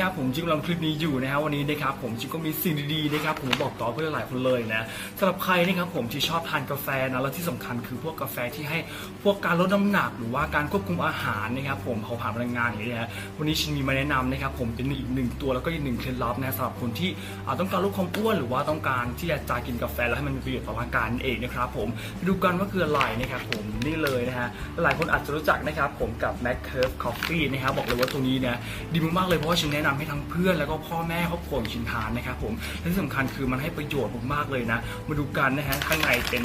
ครับผมจิ้งกำลังคลิปนี้อยู่นะฮะวันนี้นะครับผมจิงก็มีสิ่งดีๆนะครับผมบอกต่อเพื่อนหลายคนเลยนะสำหรับใครนะครับผมที่ชอบทานกาแฟนะและที่สำคัญคือพวกกาแฟที่ให้พวกการลดน้ำหนัก หรือว่าการควบคุมอาหารนะครับผมเผาผลาญพลังงานอย่างนี้นะวันนี้ชินมีมาแนะนำนะครับผมเป็นอีกหนึ่งตัวแล้วก็อีกหนึ่งเคล็ดลับนะสำหรับคนที่อาต้องการลดความอ้วนหรือว่าต้องการที่จะจากินกาแฟแล้วให้มันมีประโยชน์ต่อร่างกายเองนะครับผมไปดูกันว่าคืออะไรนะครับผมนี่เลยนะฮะหลายคนอาจจะรู้จักนะครับผมกับ Mac Curve Coffee นะครับบอกเลยว่าตัวนี้นี่ยดีมากๆเลยเพราะว่าชินแนะนำให้ทั้งเพื่อนแล้วก็พ่อแม่ครอบครัวชินทานนะครับผมและที่สำคัญคือมันให้ประโยชน์มากๆเลยนะ มาดูกันนะฮะข้างในเป็น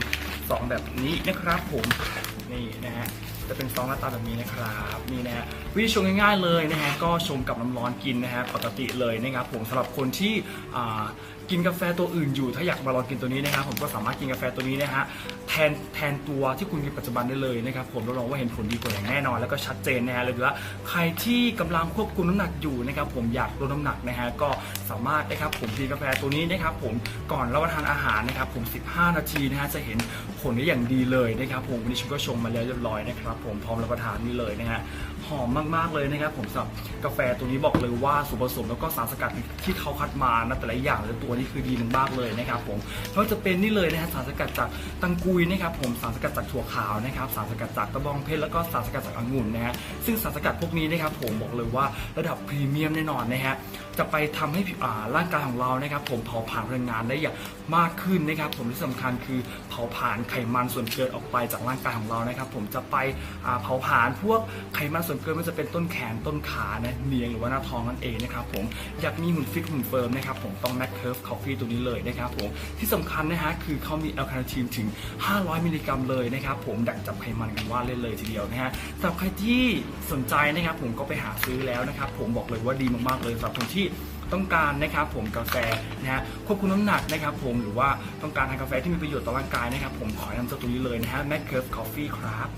ซองแบบนี้นะครับผมนี่นะฮะจะเป็นซองหน้าตาแบบนี้นะครับนี่นะฮะวิธีชงง่ายๆเลยนะฮะก็ชงกับน้ำร้อนกินนะฮะปกติเลยนะครับผมสำหรับคนที่กินกาแฟตัวอื่นอยู่ถ้าอยากมาลองกินตัวนี้นะครับผมก็สามารถกินกาแฟตัวนี้นะฮะแทนแทนตัวที่คุณกินปัจจุบันได้เลยนะครับผมรับรองว่าเห็นผลดีกว่าอย่างแน่นอน แล้วก็ชัดเจนนะฮะเลยว่าใครที่กำลังควบคุมน้ำหนักอยู่นะครับผมอยากลดน้ำหนักนะฮะก็สามารถนะครับผมกินกาแฟตัวนี้นะครับผมก่อนรับประทานอาหารนะครับผม 15 นาทีนะฮะจะเห็นผลได้อย่างดีเลยนะครับผมวันนี้ฉันก็ชงมาแล้วเรียบร้อยนะครับผมพร้อมรับประทานนี่เลยนะฮะหอมมากๆเลยนะครับผมสำหรับกาแฟตัวนี้บอกเลยว่าส่วนผสมแล้วก็สารสกัดที่เขาคัดมานะแต่ละอย่างเลยตัวนี้คือดีมากๆเลยนะครับผมไม่ว่าจะเป็นนี่เลยนะฮะสารสกัดจากตังกุยนะครับผมสารสกัดจากถั่วขาวนะครับสารสกัดจากตะบองเพชรแล้วก็สารสกัดจากองุ่นนะฮะซึ่งสารสกัดพวกนี้นะครับผมบอกเลยว่าระดับพรีเมียมแน่นอนนะฮะจะไปทำให้อาร่างกายของเรานะครับผมเผาผลาญพลังงานได้อย่างมากขึ้นนะครับผมที่สำคัญคือเผาผลาญไขมันส่วนเกินออกไปจากร่างกายของเรานะครับผมจะไปเผาผลาญพวกไขมันส่วนเกินไมันจะเป็นต้นแขนต้นขานะเนียงหรือว่าหน้าท้องนั่นเองนะครับผมอยากมีหุ่นฟิตหุ่นเฟิร์มนะครับผมต้อง Mac Curve Coffee ตัวนี้เลยนะครับผมที่สำคัญนะฮะคือเขามีแอลคาเนทีนถึง500 มิลลิกรัมเลยนะครับผมดักจับไขมันกันว่าเล่นเลยทีเดียวนะฮะสำหรับใครที่สนใจนะครับผมก็ไปหาซื้อแล้วนะครับผมบอกเลยว่าดีมากๆเลยสำหรับคนที่ต้องการนะครับผมกาแฟนะฮะควบคุมน้ำหนักนะครับผมหรือว่าต้องการทานกาแฟที่มีประโยชน์ต่อร่างกายนะครับผมขอแนะนำตัวนี้เลยนะฮะแมคเคิร์ฟคอฟฟี่ครับ